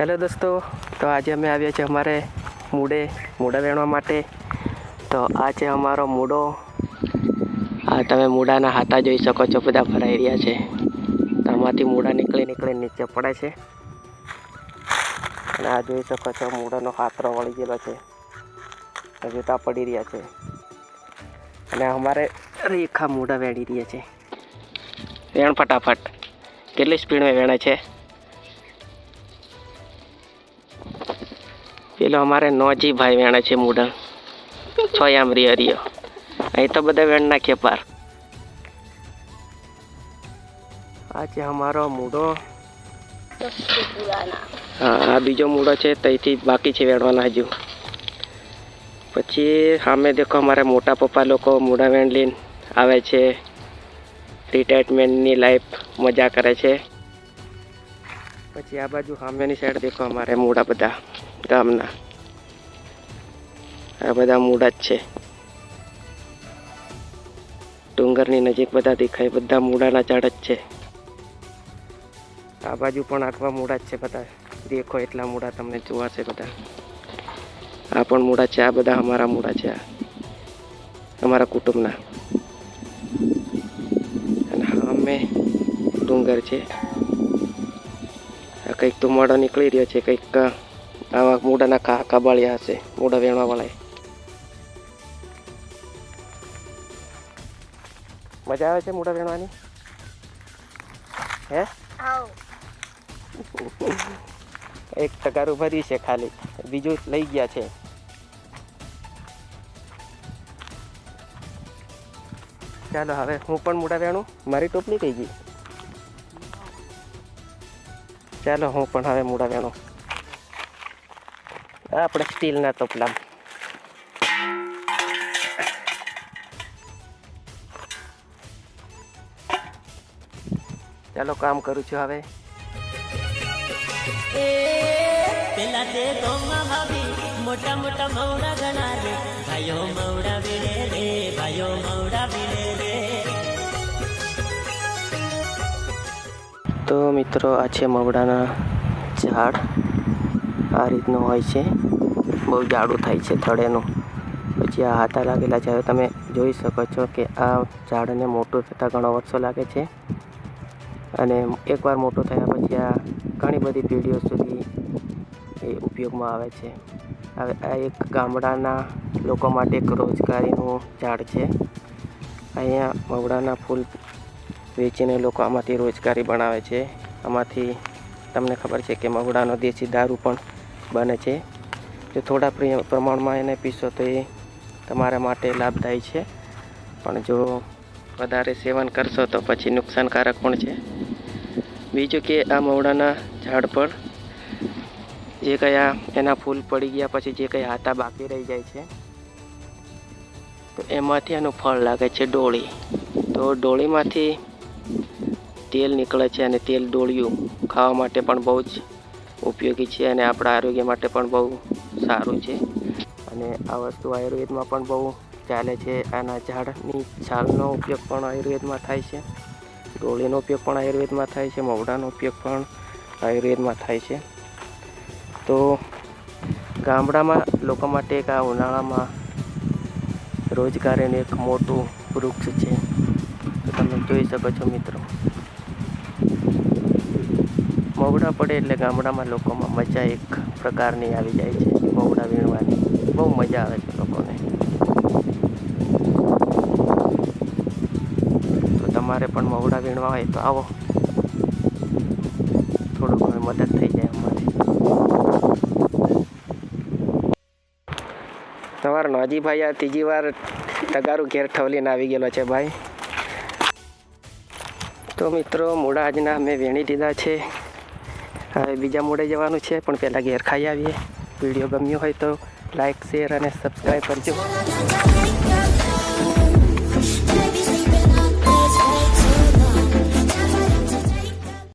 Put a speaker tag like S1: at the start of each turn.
S1: Hello દોસ્તો, તો આજે અમે આવ્યા છીએ અમારે મૂડે, મૂડા વેણવા માટે. તો આ છે અમારો મૂડો. આ તમે મૂડાના હાથા જોઈ શકો છો, બધા ભરાઈ રહ્યા છે. તો આમાંથી મૂડા નીકળી નીકળી નીચે પડે છે. અને આ જોઈ શકો છો, મૂડાનો હાથરો વળી ગયેલો છે. જૂતા પડી રહ્યા છે. અને અમારે રેખા મૂડા વેણી રહ્યા છે. વેણ ફટાફટ. કેટલી સ્પીડમાં વેણે છે? પેલો અમારે નોજી ભાઈ વેણે છે મૂડા છ આમ રિયો રિયો અહીં તો બધા વેણ નાખીએ પાર. આ છે અમારો મૂડો હા, આ બીજો મૂડો છે ત્યાંથી બાકી છે વેણવાના હજુ. પછી સામે દેખો અમારા મોટા પપ્પા લોકો મૂડા વેણ લઈને આવે છે. રિટાયરમેન્ટની લાઈફ મજા કરે છે. પછી આ બાજુ સામેની સાઈડ દેખો અમારે મૂડા બધા. ગામના. આ બધા મૂડા જ છે. ડુંગરની નજીક બધા દેખાય, બધા મૂળાના ઝાડ જ છે. આ બાજુ પણ આખવા મૂળા જ છે બધા. દેખો એટલા મૂળા તમને જોવાશે બધા. આ પણ મૂળા છે, આ બધા અમારા મૂળા છે, આ અમારા કુટુંબના. અને અમે ડુંગર છે. આ કંઈક તો મોડો નીકળી રહ્યો છે, કંઈક આવા મોઢાના કા કાબાળિયા હશે મોઢા વેણવાવાળાએ મજા આવે છે મોઢા વેણવાની? હે? એક ટકારું ભરી છે ખાલી બીજું લઈ ગયા છે. ચાલો હવે હું પણ મૂડા વેણું મારી ટોપલી થઈ ગઈ. ચાલો હું પણ હવે મૂડા વેણું. આપણે સ્ટીલના ટોપલા ચાલો કામ કરું છું હવે.
S2: પેલા તે ગોમાં ભાભી મોટા મોટા મવડા ગણા રે. ભાઈઓ મવડા વિડે રે ભાઈઓ મવડા વિડે રે.
S1: તો મિત્રો આ છે મવડાના ઝાડ. આ રીતનું હોય છે. બહુ જાડું થાય છે થળેનું પછી આ હાથા લાગેલા છે. હવે તમે જોઈ શકો છો કે આ ઝાડને મોટું થતાં ઘણો વર્ષો લાગે છે. અને એકવાર મોટું થયા પછી આ ઘણી બધી પેઢીઓ સુધી એ ઉપયોગમાં આવે છે. હવે આ એક ગામડાના લોકો માટે એક રોજગારીનું ઝાડ છે. અહીંયા મવડાના ફૂલ વેચીને લોકો આમાંથી રોજગારી બનાવે છે. આમાંથી તમને ખબર છે કે મગડાનો દેશી દારૂ પણ બને છે. જો થોડા પ્રમાણમાં એને પીશો તો એ તમારા માટે લાભદાયી છે. પણ જો વધારે સેવન કરશો તો પછી નુકસાનકારક પણ છે. બીજું કે આ મવડાના ઝાડ પર જે કયા એના ફૂલ પડી ગયા પછી જે કંઈ હાથા બાકી રહી જાય છે, તો એમાંથી એનું ફળ લાગે છે ડોળી. તો ડોળીમાંથી તેલ નીકળે છે અને તેલ ડોળિયું. ખાવા માટે પણ બહુ જ ઉપયોગી છે અને આપણા આરોગ્ય માટે પણ બહુ સારું છે. અને આ વસ્તુ આયુર્વેદમાં પણ બહુ ચાલે છે. આના ઝાડની છાલનો ઉપયોગ પણ આયુર્વેદમાં થાય છે. ડોળીનો ઉપયોગ પણ આયુર્વેદમાં થાય છે. મવડાનો ઉપયોગ પણ આયુર્વેદમાં થાય છે. તો ગામડામાં લોકો માટે એક આ ઉનાળામાં રોજગારીનું એક મોટું વૃક્ષ છે. તો તમે જોઈ શકો છો મિત્રો. મવડા પડે એટલે ગામડામાં લોકોમાં મજા એક પ્રકારની આવી જાય છે, મવડા વીણવાની. બહુ મજા આવે છે લોકોને. તો તમારે પણ મવડા વીણવા હોય તો આવો. થોડું ઘણું મદદ થઈ જાય અમારી. તમારો નોજીભાઈ આ ત્રીજી વાર તગારું ઘેર ઠવલીને આવી ગયેલો છે ભાઈ. તો મિત્રો મૂળા આજના મેં વેણી દીધા છે. હવે બીજા મોડે જવાનું છે, પણ પહેલાં ઘેર ખાઈ આવીએ. વીડિયો ગમ્યો હોય તો લાઈક શેર અને સબસ્ક્રાઈબ કરજો.